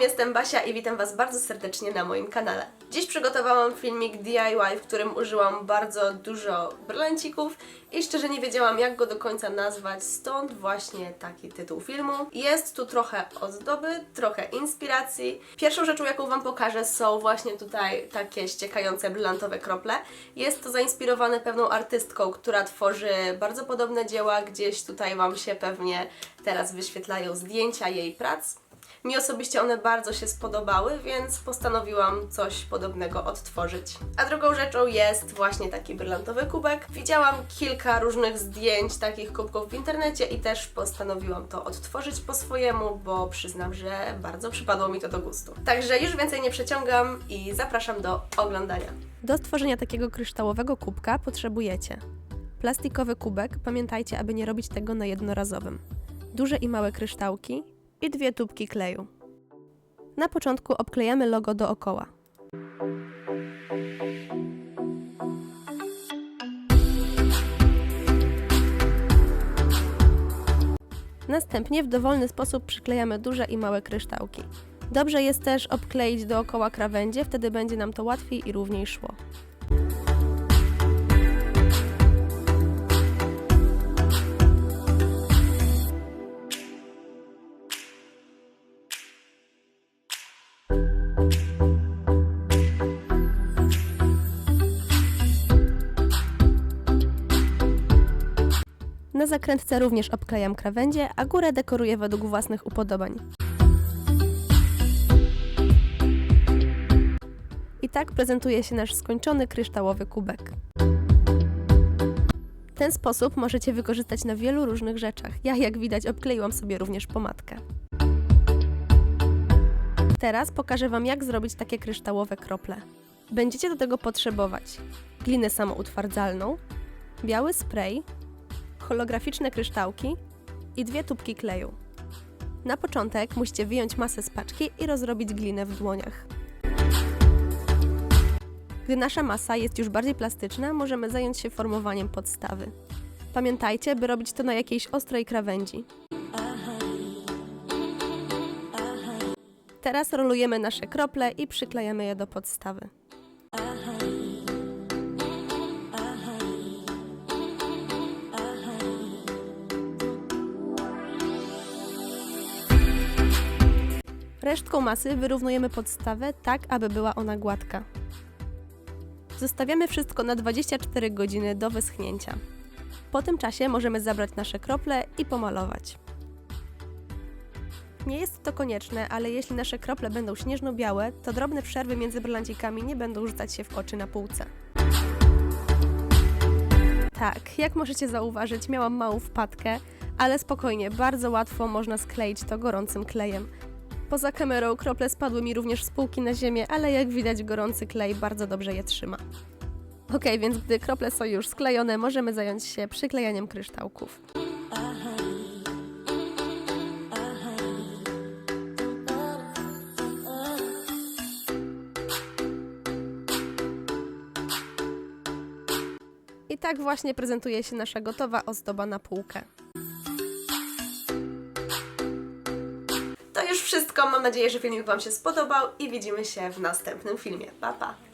jestem Basia i witam Was bardzo serdecznie na moim kanale. Dziś przygotowałam filmik DIY, w którym użyłam bardzo dużo brylancików i szczerze nie wiedziałam jak go do końca nazwać, stąd właśnie taki tytuł filmu. Jest tu trochę ozdoby, trochę inspiracji. Pierwszą rzeczą jaką Wam pokażę są właśnie tutaj takie ściekające brylantowe krople. Jest to zainspirowane pewną artystką, która tworzy bardzo podobne dzieła, gdzieś tutaj Wam się pewnie teraz wyświetlają zdjęcia jej prac. Mi osobiście one bardzo się spodobały, więc postanowiłam coś podobnego odtworzyć. A drugą rzeczą jest właśnie taki brylantowy kubek. Widziałam kilka różnych zdjęć takich kubków w internecie i też postanowiłam to odtworzyć po swojemu, bo przyznam, że bardzo przypadło mi to do gustu. Także już więcej nie przeciągam i zapraszam do oglądania. Do stworzenia takiego kryształowego kubka potrzebujecie plastikowy kubek, pamiętajcie, aby nie robić tego na jednorazowym, duże i małe kryształki, i dwie tubki kleju. Na początku obklejamy logo dookoła. Następnie w dowolny sposób przyklejamy duże i małe kryształki. Dobrze jest też obkleić dookoła krawędzie, wtedy będzie nam to łatwiej i równiej szło. Na zakrętce również obklejam krawędzie, a górę dekoruję według własnych upodobań. I tak prezentuje się nasz skończony kryształowy kubek. Ten sposób możecie wykorzystać na wielu różnych rzeczach. Ja, jak widać, obkleiłam sobie również pomadkę. Teraz pokażę Wam, jak zrobić takie kryształowe krople. Będziecie do tego potrzebować glinę samoutwardzalną, biały spray, holograficzne kryształki i dwie tubki kleju. Na początek musicie wyjąć masę z paczki i rozrobić glinę w dłoniach. Gdy nasza masa jest już bardziej plastyczna, możemy zająć się formowaniem podstawy. Pamiętajcie, by robić to na jakiejś ostrej krawędzi. Teraz rolujemy nasze krople i przyklejamy je do podstawy. Resztką masy wyrównujemy podstawę tak, aby była ona gładka. Zostawiamy wszystko na 24 godziny do wyschnięcia. Po tym czasie możemy zabrać nasze krople i pomalować. Nie jest to konieczne, ale jeśli nasze krople będą śnieżno-białe, to drobne przerwy między brylancikami nie będą rzucać się w oczy na półce. Tak, jak możecie zauważyć, miałam małą wpadkę, ale spokojnie, bardzo łatwo można skleić to gorącym klejem. Poza kamerą krople spadły mi również z półki na ziemię, ale jak widać gorący klej bardzo dobrze je trzyma. Ok, więc gdy krople są już sklejone, możemy zająć się przyklejaniem kryształków. I tak właśnie prezentuje się nasza gotowa ozdoba na półkę. Już wszystko. Mam nadzieję, że filmik Wam się spodobał i widzimy się w następnym filmie. Pa, pa!